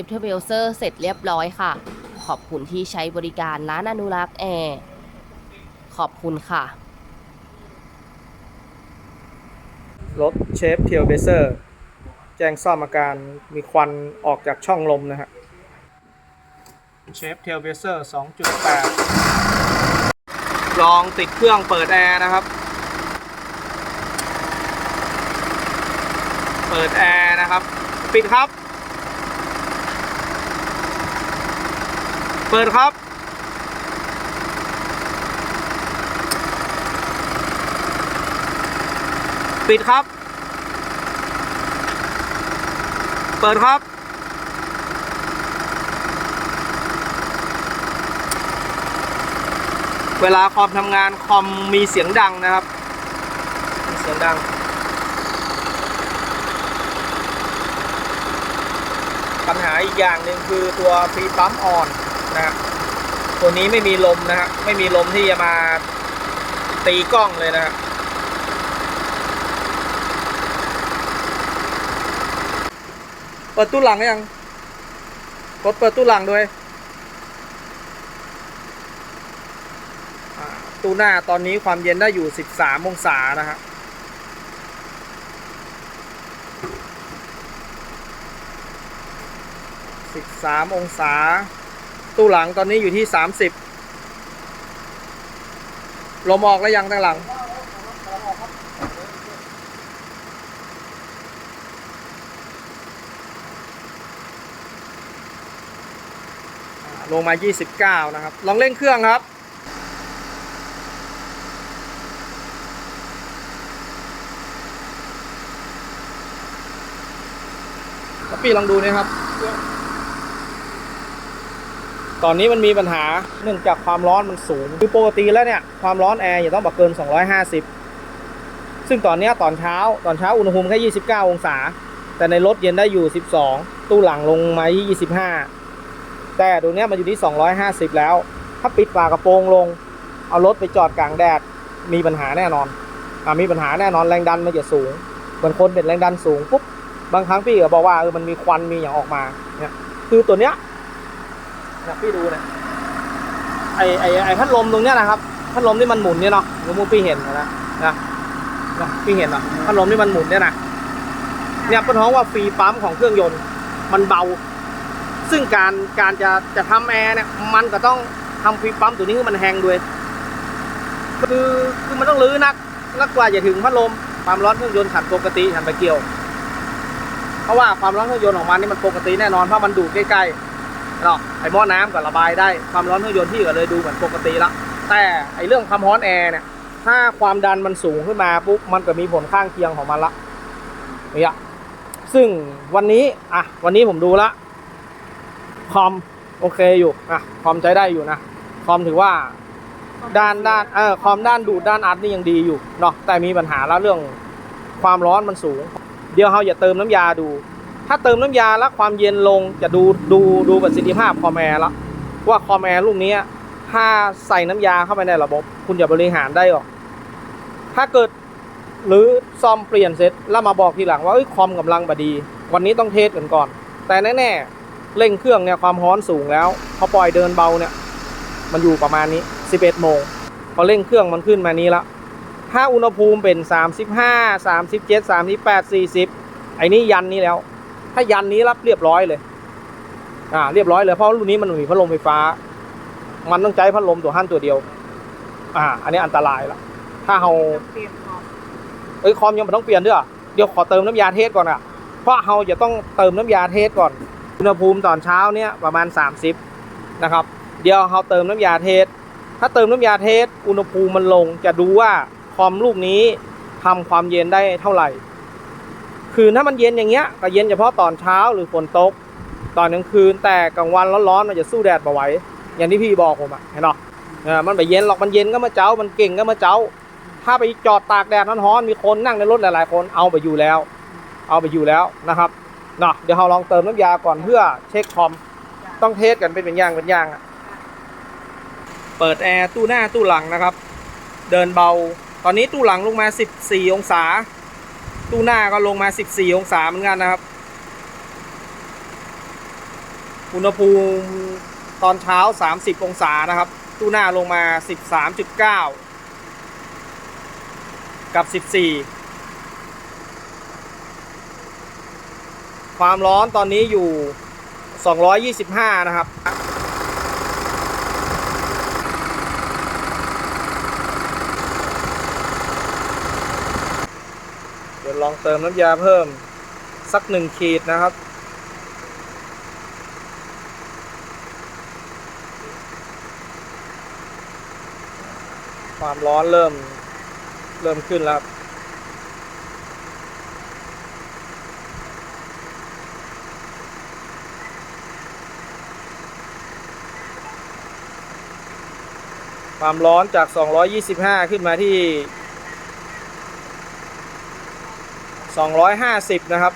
ฟเทเบลเซอร์เสร็จเรียบร้อยค่ะ ขอบคุณที่ใช้บริการร้านอนุรักษ์แอร์ขอบคุณค่ะรถเชฟเทียลเบเซอร์แจ้งซ่อมอาการมีควันออกจากช่องลมนะฮะเชฟเทียลเบเซอร์2.8 ลองติดเครื่องเปิดแอร์นะครับ เปิดแอร์นะครับ ปิดครับ เปิดครับ ปิดครับ เปิดครับ เวลาคอมทำงานคอมมีเสียงดังนะครับ มีเสียงดังปัญหาอีกอย่างหนึ่งคือตัวฟีปั๊มออน นะตัวนี้ไม่มีลมนะฮะไม่มีลมที่จะมาตีกล้องเลยนะฮะเปิดตู้หลังยังกดเปิดตู้หลังด้วยตู้หน้าตอนนี้ความเย็นได้อยู่ 13 องศานะฮะ13 องศา ตู้หลังตอนนี้อยู่ที่30ลมออกแล้วยังตั้งหลัง ลงมา 29 นะครับ ลองเร่งเครื่องครับ พี่ลองดูนะครับ ตอนนี้มันมีปัญหาเนื่องจากความร้อนมันสูง คือปกติแล้วเนี่ยความร้อนแอร์อย่าต้องบอกเกิน 250 ซึ่งตอนนี้ตอนเช้าตอนเช้าอุณหภูมิแค่ 29 องศา แต่ในรถเย็นได้อยู่ 12 ตู้หลังลงมาที่25 แต่ตัวเนี้ยมันอยู่ที่ 250 แล้ว ถ้าปิดฝากระโปรงลง เอารถไปจอดกลางแดดมีปัญหาแน่นอนอมีปัญหาแน่นอนแรงดันมันจะสูงเหมือนคนเป็นแรงดันสูงปุ๊บบางครั้งพี่ก็บอกว่าเออมันมีควันมีอย่างออกมาเนี่ยคือตัวเนี้ย นะพี่ดูเนี่ยไอไอไอพัดลมตรงเนี้ยนะครับพัดลมที่มันหมุนเนี่ยเนาะเดี๋ยวมูพี่เห็นนะนะนะนะพี่เห็นเนาะพัดลมที่มันหมุนเนี่ยนะเนี่ยเป็นท้องว่าฟรีปั๊มของเครื่องยนต์มันเบา ซึ่งการการจะจะทำแอร์เนี่ยมันก็ต้องทำฟรีปั๊มตัวนี้ให้มันแฮงด้วย คือคือมันต้องลื้อนักนักกว่าจะถึงพัดลมความร้อนเครื่องยนต์ขันปกติขันไปเกี่ยว เพราะว่าความร้อนเครื่องยนต์ของมันนี่มันปกติแน่นอนเพราะมันดูดใกล้ๆ เนาะไอหม้อน้ำก็ระบายได้ความร้อนเครื่องยนต์ที่ก็เลยดูเหมือนปกติละแต่ไอเรื่องความร้อนแอร์เนี่ยถ้าความดันมันสูงขึ้นมาปุ๊บมันก็มีผลข้างเคียงของมันละเนี่ยซึ่งวันนี้อะวันนี้ผมดูละคอมโอเคอยู่อะคอมใช้ได้อยู่นะคอมถือว่าด้านด้านเออคอมด้านดูดด้านอัดนี่ยังดีอยู่เนาะแต่มีปัญหาแล้วเรื่องความร้อนมันสูง เดี๋ยวเราอย่าเติมน้ำยาดู ถ้าเติมน้ำยาแล้วความเย็นลงจะดูดูดูประสิทธิภาพคอมแอร์แล้วว่าคอมแอร์ลูกนี้ถ้าใส่น้ำยาเข้าไปในระบบ คุณจะบริหารได้หรอกถ้าเกิดหรือซ่อมเปลี่ยนเสร็จแล้วมาบอกทีหลังว่าอคอมกำลังบดี วันนี้ต้องเทสกันก่อน แต่แน่ๆเร่งเครื่องเนี่ยความร้อนสูงแล้วพอปล่อยเดินเบาเนี่ย มันอยู่ประมาณนี้ 11โมงพอเร่งเครื่องมันขึ้นมานี้ละถ้าอุณหภูมิเป็น 35 37 38 40 ไอ้นี่ยันนี้แล้ว ถ้ายันนี้รับเรียบร้อยเลย อ่า เรียบร้อยเลย เพราะรุ่นนี้มันมีพัดลมไฟฟ้า มันต้องใช้พัดลมตัวหั่นตัวเดียว อ่า อันนี้อันตรายละถ้าเราเปลี่ยนคอมเอ้ยคอมยังไม่ต้องเปลี่ยนด้วยเหรอเดี๋ยวขอเติมน้ำยาเทสก่อนอะ เพราะเราจะต้องเติมน้ำยาเทสก่อน อุณหภูมิตอนเช้าเนี่ยประมาณ 30 นะครับ เดี๋ยวเราเติมน้ำยาเทส ถ้าเติมน้ำยาเทส อุณหภูมิมันลง จะดูว่าคอมลูกนี้ทำความเย็นได้เท่าไหร่ คือถ้ามันเย็นอย่างเงี้ยก็เย็นเฉพาะตอนเช้าหรือฝนตก ตอนกลางคืนแต่กลางวันร้อนๆมันจะสู้แดดมาไหวอย่างที่พี่บอกผมอะเห็นหรอมันไปเย็นหรอกมันเย็นก็มาเจ้า มันเก่งก็มาเจ้า ถ้าไปจอดตากแดดร้อนๆมีคนนั่งในรถหลายๆ คนเอาไปอยู่แล้ว เอาไปอยู่แล้วนะครับเนาะเดี๋ยวเราลองเติมน้ำยาก่อนเพื่อเช็คคอมต้องเทสกันเป็นเป็นย่างเป็นย่างอะเปิดแอร์ตู้หน้าตู้หลังนะครับ เดินเบา ตอนนี้ตู้หลังลงมา 14 องศา ตู้หน้าก็ลงมา 14 องศาเหมือนกันนะครับ อุณหภูมิตอนเช้า 30 องศานะครับ ตู้หน้าลงมา 13.9 กับ 14 ความร้อนตอนนี้อยู่ 225 นะครับ เดี๋ยว ลองเติมน้ำยาเพิ่มสักหนึ่งขีดนะครับ ความร้อนเริ่มเริ่มขึ้นแล้วความร้อนจาก 225 ขึ้นมาที่ 250 นะครับ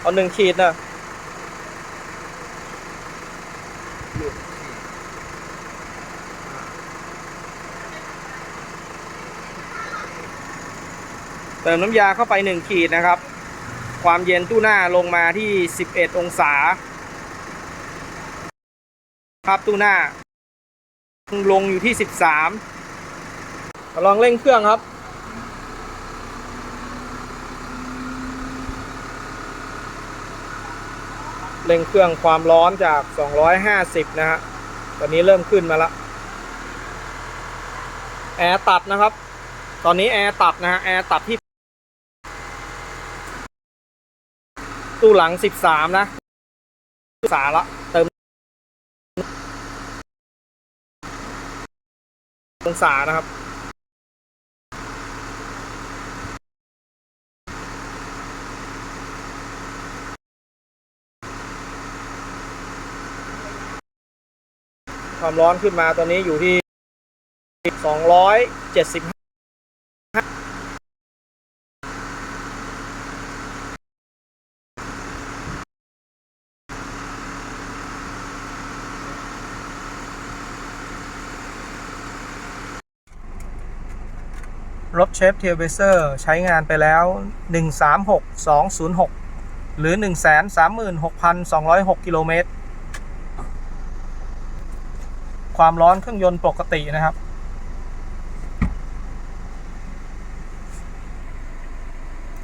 เอาหนึ่งขีดนะเติมน้ำยาเข้าไปหนึ่งขีดนะครับ ความเย็นตู้หน้าลงมาที่ 11 องศา ครับตู้หน้า ลงอยู่ที่ 13ลองเร่งเครื่องครับ เร่งเครื่องความร้อนจาก 250 นะฮะ ตอนนี้เริ่มขึ้นมาล้วแอร์ตัดนะครับ ตอนนี้แอร์ตัดนะฮะ แอร์ตัดที่ ตู้หลัง 13 นะสาละเติมองศานะครับ ความร้อนขึ้นมาตอนนี้อยู่ที่ 270รถเชฟเทลเบเซอร์ใช้งานไปแล้ว 136206 หรือ 136,206 กิโลเมตร ความร้อนเครื่องยนต์ปกตินะครับ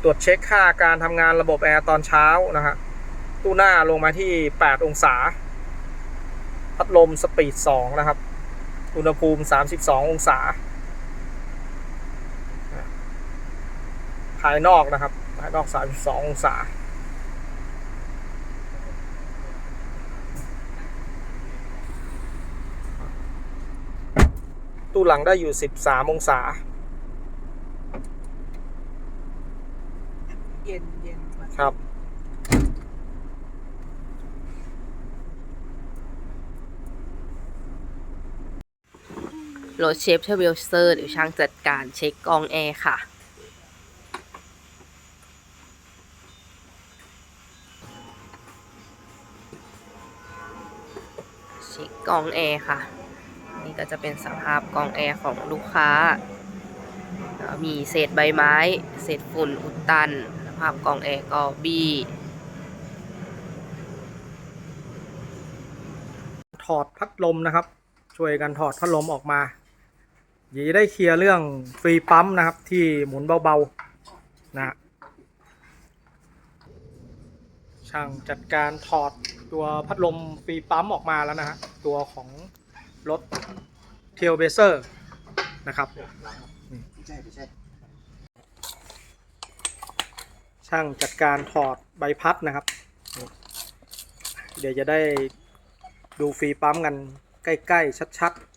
ตรวจเช็คค่าการทำงานระบบแอร์ตอนเช้านะฮะตู้หน้าลงมาที่ 8 องศา พัดลมสปีด 2 นะครับ อุณหภูมิ 32 องศา ภายนอกนะครับ ภายนอก 32 องศา ตู้หลังได้อยู่ 13 องศา เย็นเย็นกว่าครับ รถเชฟเทเวลเซอร์เดี๋ยวช่างจัดการเช็คกรองแอร์ค่ะเช็คกรองแอร์ค่ะนี่ ก็จะเป็นสภาพกองแอร์ของลูกค้า มีเศษใบไม้ เศษฝุ่นอุดตัน สภาพกองแอร์ก็บี้ถอดพัดลมนะครับ ช่วยกันถอดพัดลมออกมาย่าได้เคลียร์เรื่องฟรีปั๊มนะครับ ที่หมุนเบาๆนะฮะช่างจัดการถอดตัวพัดลมฟรีปั๊มออกมาแล้วนะฮะตัวของรถ เทลเบเซอร์นะครับช่ไม่ใช่ช่างจัดการถอดใบพัดนะครับ เดี๋ยวจะได้ดูฟรีปั๊มกันใกล้ ๆ ชัด ๆ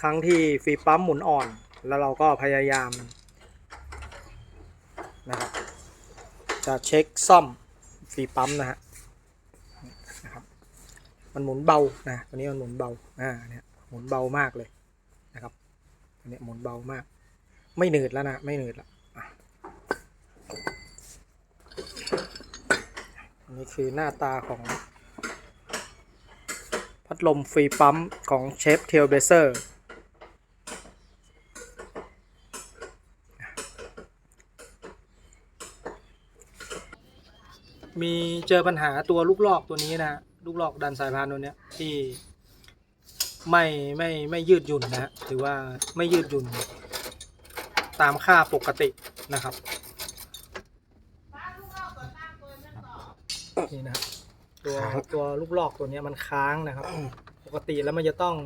ครั้งที่ฟีปั๊มหมุนอ่อน แล้วเราก็พยายามนะครับจะเช็คซ่อมฟีปั๊มนะฮะนะครับมันหมุนเบานะตัวนี้มันหมุนเบาอ่าเนี่ยหมุนเบามากเลยนะครับตัวนี้หมุนเบามาก ไม่หนืดแล้วนะไม่หนืดแล้วอะอันนี้คือหน้าตาของ พัดลมฟรีปั๊มของเชฟเทลเบเซอร์ มีเจอปัญหาตัวลูกลอกตัวนี้นะลูกลอกดันสายพานตัวเนี้ยที่ไม่ไม่ไม่ยืดหยุ่นนะฮะหรือว่าไม่ยืดหยุ่น ตามค่าปกตินะครับนี่นะครับตัวตัวลูกลอกตัวเนี้ยมันค้างนะครับ ปกติแล้วมันจะต้อง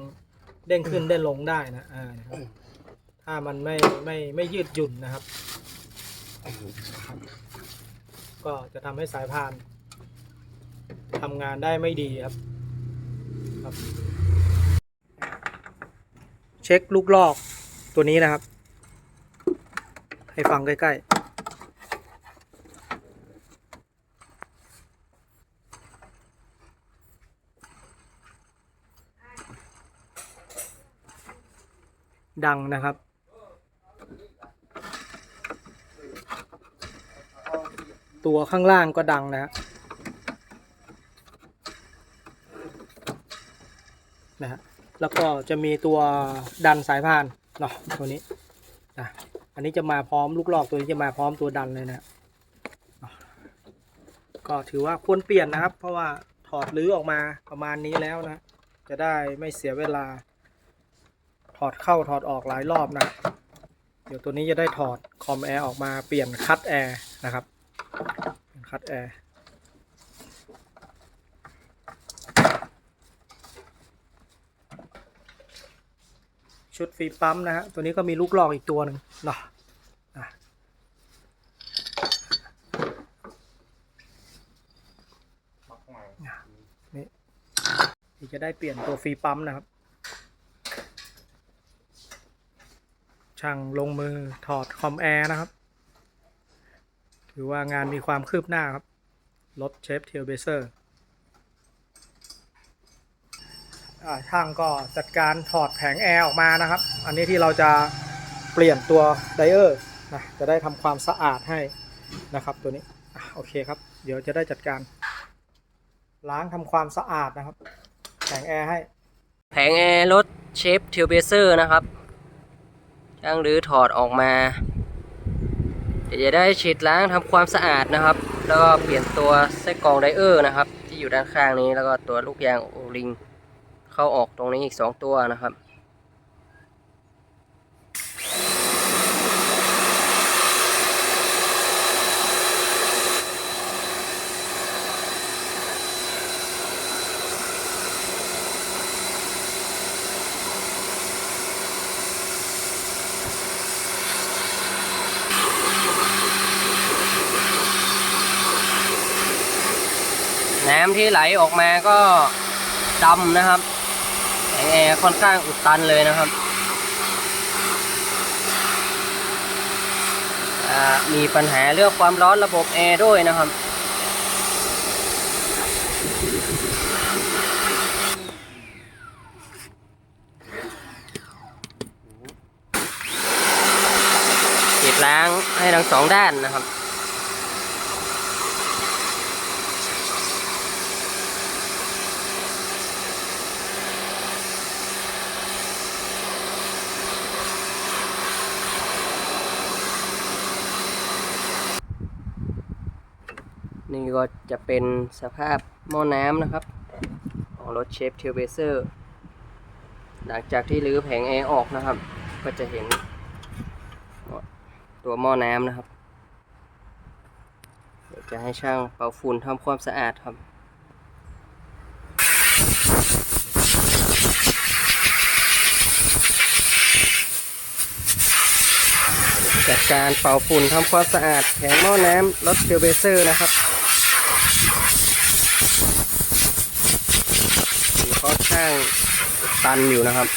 เด้งขึ้นเด้งลงได้นะอ่านะครับถ้ามันไม่ไม่ไม่ยืดหยุ่นนะครับ ก็จะทำให้สายพานทำงานได้ไม่ดีครับครับ เช็คลูกลอกตัวนี้นะครับ ให้ฟังใกล้ๆดังนะครับ ตัวข้างล่างก็ดังนะฮะนะฮะแล้วก็จะมีตัวดันสายพานเนาะตัวนี้นะอันนี้จะมาพร้อมลูกหลอกตัวนี้จะมาพร้อมตัวดันเลยนะเนาะก็ถือว่าควรเปลี่ยนนะครับ เพราะว่าถอดรื้อออกมาประมาณนี้แล้วนะ จะได้ไม่เสียเวลา ถอดเข้าถอดออกหลายรอบนะ เดี๋ยวตัวนี้จะได้ถอดคอมแอร์ออกมาเปลี่ยนคัตแอร์นะครับ คัดแอร์ชุดฟีปั๊มนะฮะ ตัวนี้ก็มีลูกลอกอีกตัวหนึ่งเนาะอะนี่จะได้เปลี่ยนตัวฟีปั๊มนะครับ ช่างลงมือถอดคอมแอร์นะครับ ถือว่างานมีความคืบหน้าครับ รถเชฟเทลเบเซอร์ช่างก็จัดการถอดแผงแอร์ออกมานะครับ อันนี้ที่เราจะเปลี่ยนตัวไดเออร์นะจะได้ทำความสะอาดให้นะครับตัวนี้โอเคครับ เดี๋ยวจะได้จัดการ ล้างทำความสะอาดนะครับ แผงแอร์ให้ แผงแอร์รถเชฟเทลเบเซอร์นะครับช่างหรือถอดออกมา เดี๋ยวจะได้ฉีดล้างทำความสะอาดนะครับ แล้วก็เปลี่ยนตัวไส้กรองไดเออร์นะครับ ที่อยู่ด้านข้างนี้แล้วก็ตัวลูกยางโอลิงเข้าออกตรงนี้อีก 2 ตัวนะครับ ที่ไหลออกมาก็ดำนะครับแงแอร์ค่อนข้างอุดตันเลยนะครับมีปัญหาเรื่องความร้อนระบบแอร์ด้วยนะครับฉีดล้างให้ทั้งสองด้านนะครับ นี่ก็ จะเป็นสภาพหม้อน้ำนะครับ ของรถเชฟเทลเบเซอร์หลังจากที่รื้อแผงแอร์ออกนะครับ ก็จะเห็น ตัวหม้อน้ำนะครับ เดี๋ยวจะให้ช่างเป่าฝุ่นทำความสะอาดครับจัดการเป่าฝุ่นทำความสะอาดแผงหม้อน้ำรถเทลเบเซอร์นะครับ มีข้อช่งตันอยู่นะครับ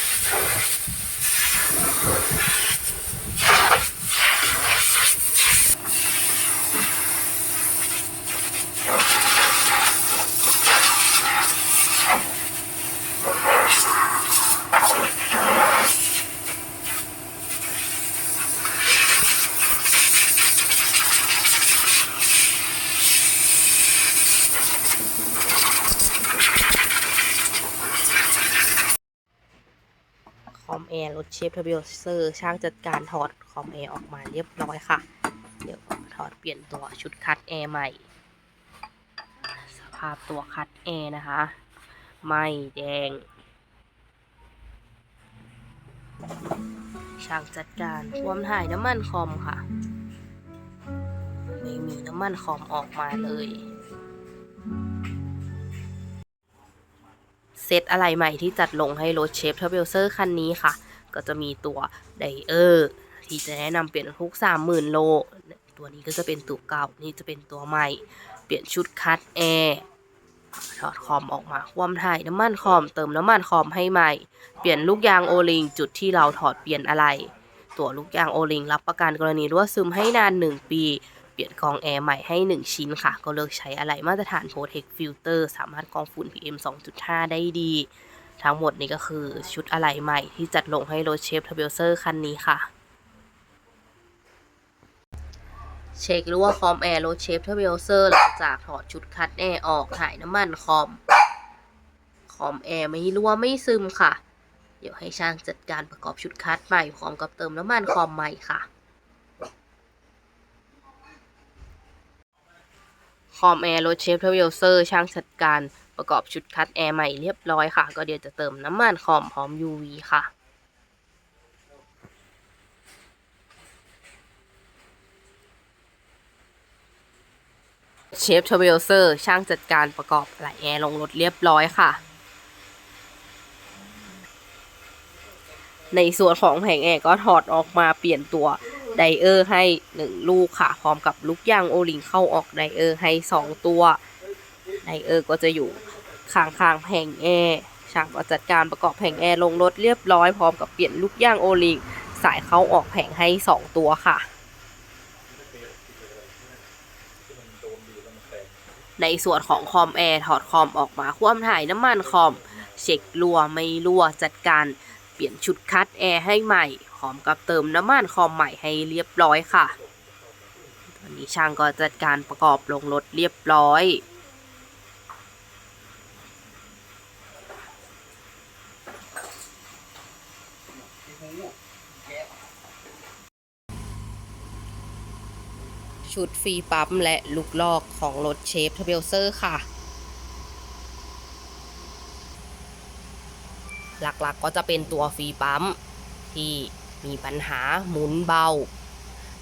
น อ มแอร์เชฟทเบลเซอร์ช่างจัดการถอดคอมแอร์ออกมาเรียบร้อยค่ะ เดี๋ยวถอดเปลี่ยนตัวชุดคัดแอร์ใหม่ สภาพตัวคัดแอร์นะคะ ไม่แดง ช่างจัดการรวมถ่ายน้ำมันคอมค่ะ ไม่มีน้ำมันคอมออกมาเลยเซตอะไรใหม่ที่จัดลงให้รถเชฟทเบลเซอร์คันนี้ค่ะ ก็จะมีตัวไดเออร์ที่จะแนะนำเปลี่ยนทุก 30,000 โล ตัวนี้ก็จะเป็นตัวเก่า นี่จะเป็นตัวใหม่ เปลี่ยนชุดคัดแอร์ถอดคอมออกมาคว่ำถ่ายน้ำมันคอม เติมน้ำมันคอมให้ใหม่ เปลี่ยนลูกยางโอลิงจุดที่เราถอดเปลี่ยนอะไร ตัวลูกยางโอลิงรับประกันกรณีรั่วซึมให้นาน 1 ปี เปลี่ยนกองแอร์ใหม่ให้ 1 ชิ้นค่ะ ก็เลือกใช้อะไรมาตรฐาน Protect Filter สามารถกรองฝุ่น PM 2.5 ได้ดี ทั้งหมดนี้ก็คือชุดอะไหล่ใหม่ที่จัดลงให้รถเชฟทเบลเซอร์คันนี้ค่ะ เช็ครู้ว่าคอมแอร์รถเชฟทเบลเซอร์หลังจากถอดชุดคัดแอร์ออกถ่ายน้ำมันคอม คอมแอร์ไม่รั่วไม่ซึมค่ะ เดี๋ยวให้ช่างจัดการประกอบชุดคัดใหม่พร้อมกับเติมน้ำมันคอมใหม่ค่ะคอมแอร์รถเชฟทเวลเซอร์ช่างจัดการ ประกอบชุดคัดแอร์ใหม่เรียบร้อยค่ะ ก็เดี๋ยวจะเติมน้ำมันคอมพร้อม UV ค่ะเชฟทเวลเซอร์ช่างจัดการประกอบไหลแอร์ลงรถเรียบร้อยค่ะ ในส่วนของแผงแอร์ก็ถอดออกมาเปลี่ยนตัวไดเออร์ให้หนึ่งลูกค่ะ พร้อมกับลูกยางโอลิงเข้าออกไดเออร์ให้สองตัวไดเออร์ก็จะอยู่ ข้างๆแผงแอร์ช่างก็จัดการประกอบแผงแอร์ลงรถเรียบร้อยพร้อมกับเปลี่ยนลูกยางโอลิงสายเข้าออกแผงให้สองตัวค่ะ ในส่วนของคอมแอร์ถอดคอมออกมาคว่ำถ่ายน้ำมันคอม เช็ครั่วไม่รั่วจัดการเปลี่ยนชุดคัดแอร์ให้ใหม่พร้อมกับเติมน้ำมันคอมใหม่ให้เรียบร้อยค่ะตอนนี้ช่างก็จัดการประกอบลงรถเรียบร้อย ชุดฟรีปั๊มและลูกลอกของรถเชฟทเบลเซอร์ค่ะ หลักๆกก็จะเป็นตัวฟรีปั๊มที่มีปัญหาหมุนเบา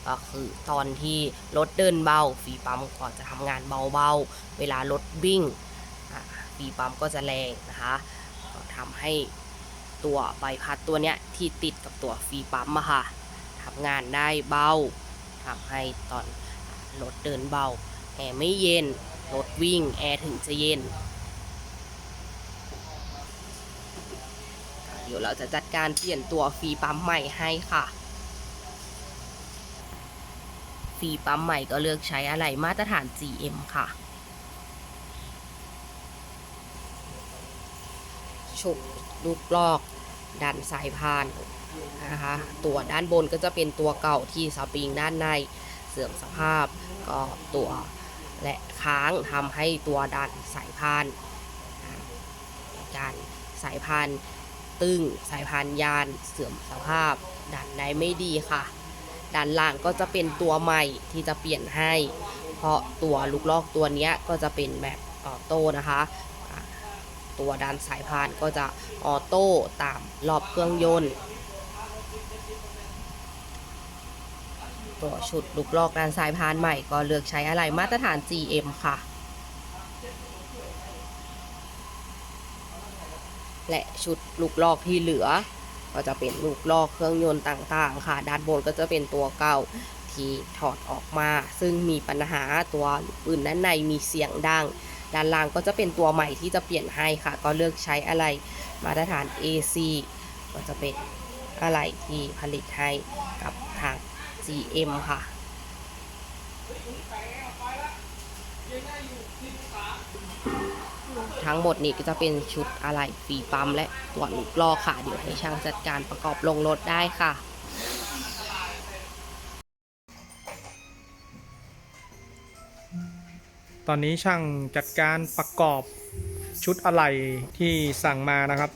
ก็คือตอนที่รถเดินเบาฟรีปั๊มก็จะทำงานเบาๆ เวลารถวิ่งฟรีปั๊มก็จะแรงนะคะก็ทำให้ตัวใบพัดตัวเนี้ยที่ติดกับตัวฟรีปั๊มอะค่ะทำงานได้เบาทำให้ตอน รถเดินเบา แอร์ไม่เย็น รถวิ่ง แอร์ถึงจะเย็น เดี๋ยวเราจะจัดการเปลี่ยนตัวฟรีปั๊มใหม่ให้ค่ะฟรีปั๊มใหม่ก็เลือกใช้อะไรมาตรฐาน GM ค่ะฉุกลูกลอกดันสายพานนะคะ ตัวด้านบนก็จะเป็นตัวเก่าที่สปริงด้านใน เสื่อมสภาพก็ตัวและค้างทำให้ตัวดันสายพานการสายพานตึงสายพานยานเสื่อมสภาพ ดันได้ไม่ดีค่ะ ด้านล่างก็จะเป็นตัวใหม่ที่จะเปลี่ยนให้ เพราะตัวลูกลอกตัวเนี้ยก็จะเป็นแบบออโต้นะคะ ตัวด้านสายพานก็จะออโต้ตามรอบเครื่องยนต์ ตัวชุดลูกลอกด้านสายพานใหม่ก็เลือกใช้อะไรมาตรฐาน GM ค่ะ และชุดลูกลอกที่เหลือ ก็จะเป็นลูกลอกเครื่องยนต์ต่างๆ ค่ะ ด้านบนก็จะเป็นตัวเก่าที่ถอดออกมา ซึ่งมีปัญหาตัวปืนด้านในมีเสียงดัง ด้านล่างก็จะเป็นตัวใหม่ที่จะเปลี่ยนให้ค่ะ ก็เลือกใช้อะไรมาตรฐาน AC ก็จะเป็นอะไรที่ผลิตให้กับทาง GM ค่ะ ทั้งหมดนี้ก็จะเป็นชุดอะไหล่ฟรีปั๊มและตัวลูกลอค่ะ เดี๋ยวให้ช่างจัดการประกอบลงรถได้ค่ะตอนนี้ช่างจัดการประกอบชุดอะไหล่ที่สั่งมานะครับ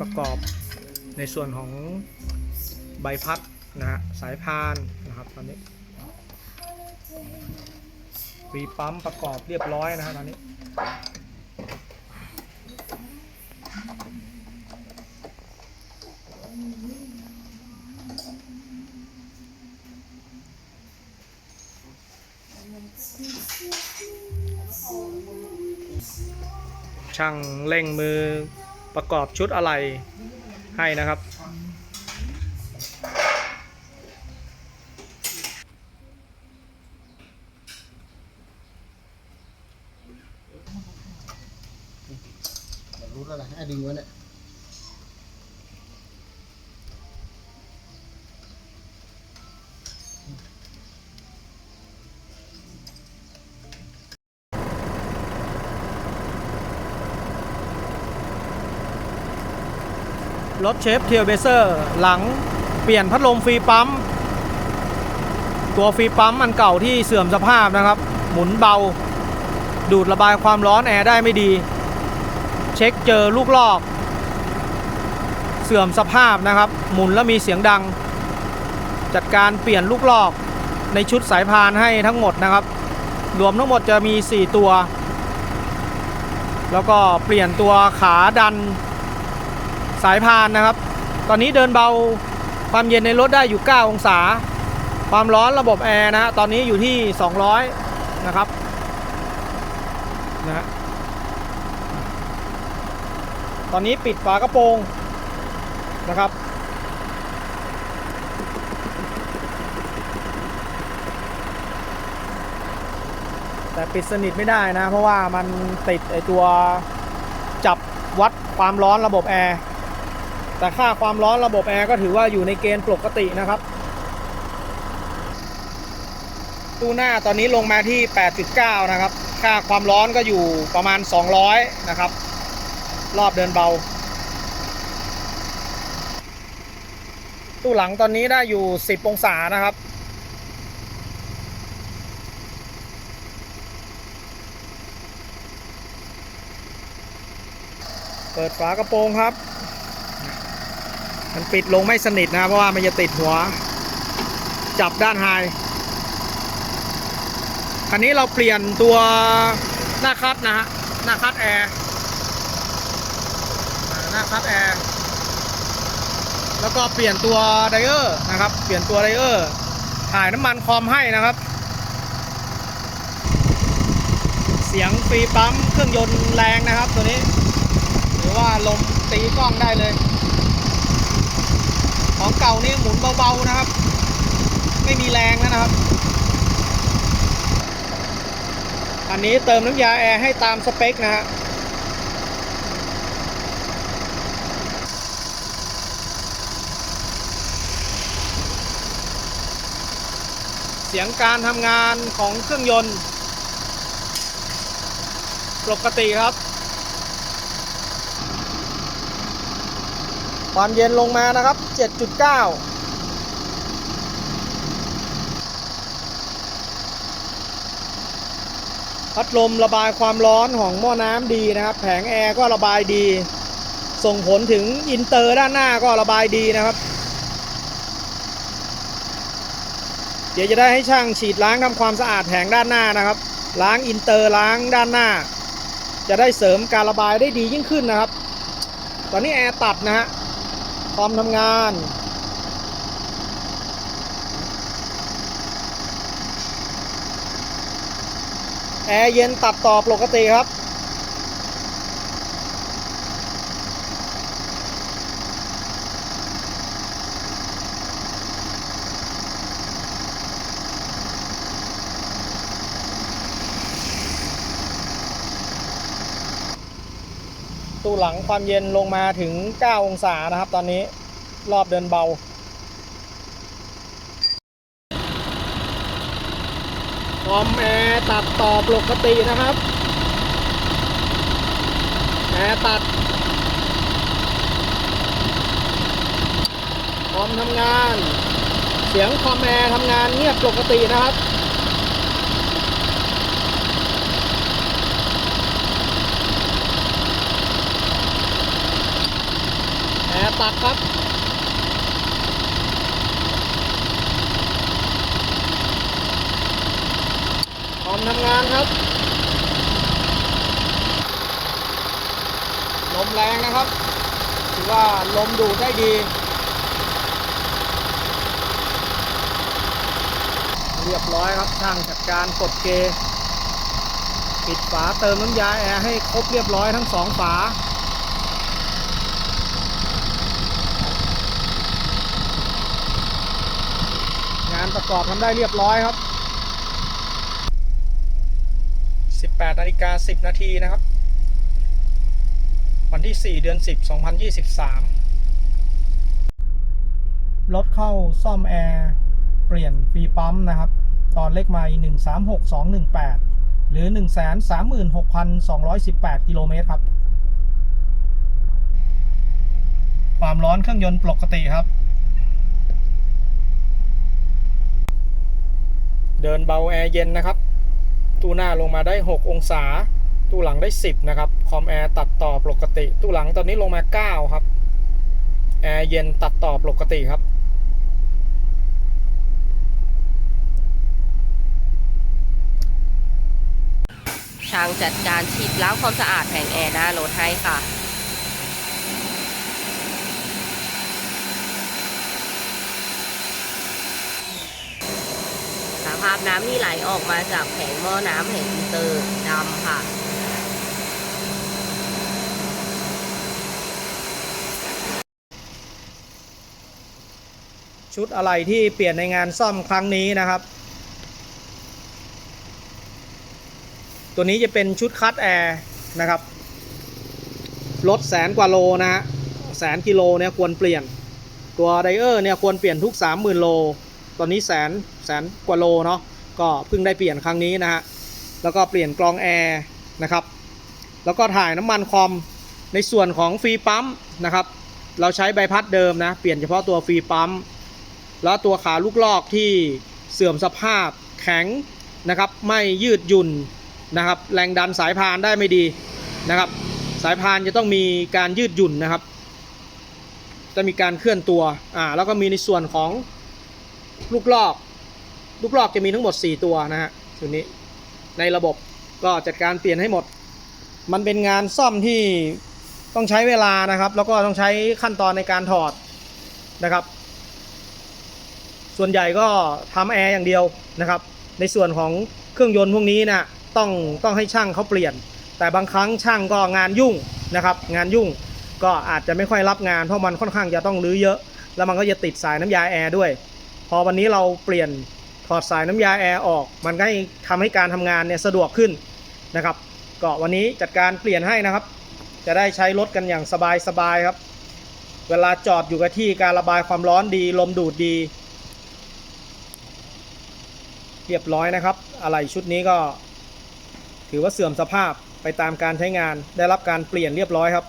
ประกอบในส่วนของใบพัดนะฮะสายพานนะครับตอนนี้ฟีปั๊มประกอบเรียบร้อยนะฮะตอนนี้ช่างเร่งมือ ประกอบชุดอะไรให้นะครับ รู้แล้วนะไอ้ดึงไว้เนี่ย รถเชฟเทียเบเซอร์หลังเปลี่ยนพัดลมฟรีปั๊ม ตัวฟรีปั๊มมันเก่าที่เสื่อมสภาพนะครับ หมุนเบา ดูดระบายความร้อนแอร์ได้ไม่ดี เช็คเจอลูกลอก เสื่อมสภาพนะครับ หมุนแล้วมีเสียงดัง จัดการเปลี่ยนลูกลอกในชุดสายพานให้ทั้งหมดนะครับ รวมทั้งหมดจะมี 4 ตัว แล้วก็เปลี่ยนตัวขาดัน สายพานนะครับ ตอนนี้เดินเบาความเย็นในรถได้อยู่ 9 องศา ความร้อนระบบแอร์นะฮะตอนนี้อยู่ที่ 200 นะครับนะฮะตอนนี้ปิดฝากระโปรงนะครับแต่ปิดสนิทไม่ได้นะ เพราะว่ามันติดไอตัวจับวัดความร้อนระบบแอร์ แต่ค่าความร้อนระบบแอร์ก็ถือว่าอยู่ในเกณฑ์ปกตินะครับ ตู้หน้าตอนนี้ลงมาที่ 8.9 นะครับ ค่าความร้อนก็อยู่ประมาณ 200 นะครับ รอบเดินเบา ตู้หลังตอนนี้ได้อยู่ 10 องศานะครับเปิดฝากระโปรงครับ มันปิดลงไม่สนิทนะ เพราะว่ามันจะติดหัว จับด้านไฮคันนี้เราเปลี่ยนตัวหน้าคัดนะฮะ หน้าคัดแอร์หน้าคัดแอร์แล้วก็เปลี่ยนตัวไดเออร์นะครับ เปลี่ยนตัวไดเออร์ถ่ายน้ำมันคอมให้นะครับ เสียงฟรีปั๊มเครื่องยนต์แรงนะครับ ตัวนี้ หรือว่าลมตีกล้องได้เลย ของเก่านี่หมุนเบาๆนะครับ ไม่มีแรงแล้วนะครับ อันนี้เติมน้ำยาแอร์ให้ตามสเปคนะฮะเสียงการทำงานของเครื่องยนต์ ปกติครับ ความเย็นลงมานะครับ 7.9พัดลมระบายความร้อนของหม้อน้ำดีนะครับ แผงแอร์ก็ระบายดี ส่งผลถึงอินเตอร์ด้านหน้าก็ระบายดีนะครับ เดี๋ยวจะได้ให้ช่างฉีดล้างทำความสะอาดแผงด้านหน้านะครับ ล้างอินเตอร์ล้างด้านหน้า จะได้เสริมการระบายได้ดียิ่งขึ้นนะครับ ตอนนี้แอร์ตัดนะฮะ คอมทำงาน แอร์เย็นตัดต่อปกติครับ ตู้หลังความเย็นลงมาถึง 9 องศานะครับ ตอนนี้รอบเดินเบา คอมแอร์ตัดต่อปกตินะครับ แอร์ตัด คอมทำงาน เสียงคอมแอร์ทำงานเงียบปกตินะครับักครับพร้อมทำงานครับลมแรงนะครับถือว่าลมดูดได้ดี เรียบร้อยครับช่างจัดการกดเกปิดฝาเติมน้ำยาแอร์ให้ครบเรียบร้อยทั้งสองฝา งานประกอบทำได้เรียบร้อยครับ 18นาฬิกา10 นาทีนะครับ วันที่ 4 เดือน 10 2023 รถเข้าซ่อมแอร์เปลี่ยนฟรีปั๊มนะครับ ตอนเลขไมล์136218 หรือ 136,218 กิโลเมตรครับ ความร้อนเครื่องยนต์ปกติครับ เดินเบาแอร์เย็นนะครับ ตู้หน้าลงมาได้ 6 องศา ตู้หลังได้ 10 นะครับ คอมแอร์ตัดต่อปกติ ตู้หลังตอนนี้ลงมา 9 ครับ แอร์เย็นตัดต่อปกติครับ ช่างจัดการฉีดล้างความสะอาดแผงแอร์หน้ารถให้ค่ะ ภาพน้ำที่ไหลออกมาจากแผงหม้อน้ำแผงฟิลเตอร์ดำค่ะ ชุดอะไรที่เปลี่ยนในงานซ่อมครั้งนี้นะครับ ตัวนี้จะเป็นชุดคัดแอร์นะครับรถแสนกว่าโลนะฮะแสนกิโลเนี่ยควรเปลี่ยน ตัวไดเออร์เนี่ยควรเปลี่ยนทุก 30,000 โล ตอนนี้แสนแสนกว่าโลเนาะก็เพิ่งได้เปลี่ยนครั้งนี้นะฮะแล้วก็เปลี่ยนกรองแอร์นะครับแล้วก็ถ่ายน้ำมันคอมในส่วนของฟรีปั๊มนะครับเราใช้ใบพัดเดิมนะเปลี่ยนเฉพาะตัวฟรีปั๊มแล้วตัวขาลูกลอกที่เสื่อมสภาพแข็งนะครับไม่ยืดหยุ่นนะครับแรงดันสายพานได้ไม่ดีนะครับ สายพานจะต้องมีการยืดหยุ่นนะครับ จะมีการเคลื่อนตัวอ่าแล้วก็มีในส่วนของ ลูกลอก ลูกลอกจะมีทั้งหมด 4 ตัวนะฮะตัวนี้ในระบบก็จัดการเปลี่ยนให้หมด มันเป็นงานซ่อมที่ต้องใช้เวลานะครับ แล้วก็ต้องใช้ขั้นตอนในการถอดนะครับ ส่วนใหญ่ก็ทำแอร์อย่างเดียวนะครับ ในส่วนของเครื่องยนต์พวกนี้นะต้องต้องให้ช่างเขาเปลี่ยน แต่บางครั้งช่างก็งานยุ่งนะครับ งานยุ่งก็อาจจะไม่ค่อยรับงานเพราะมันค่อนข้างจะต้องรื้อเยอะ แล้วมันก็จะติดสายน้ำยาแอร์ด้วย พอวันนี้เราเปลี่ยนถอดสายน้ำยาแอร์ออก มันก็ทำให้การทำงานเนี่ยสะดวกขึ้นนะครับก็วันนี้จัดการเปลี่ยนให้นะครับ จะได้ใช้รถกันอย่างสบายๆครับ เวลาจอดอยู่กับที่การระบายความร้อนดี ลมดูดดี เรียบร้อยนะครับอะไรชุดนี้ก็ ถือว่าเสื่อมสภาพไปตามการใช้งานได้รับการเปลี่ยนเรียบร้อยครับ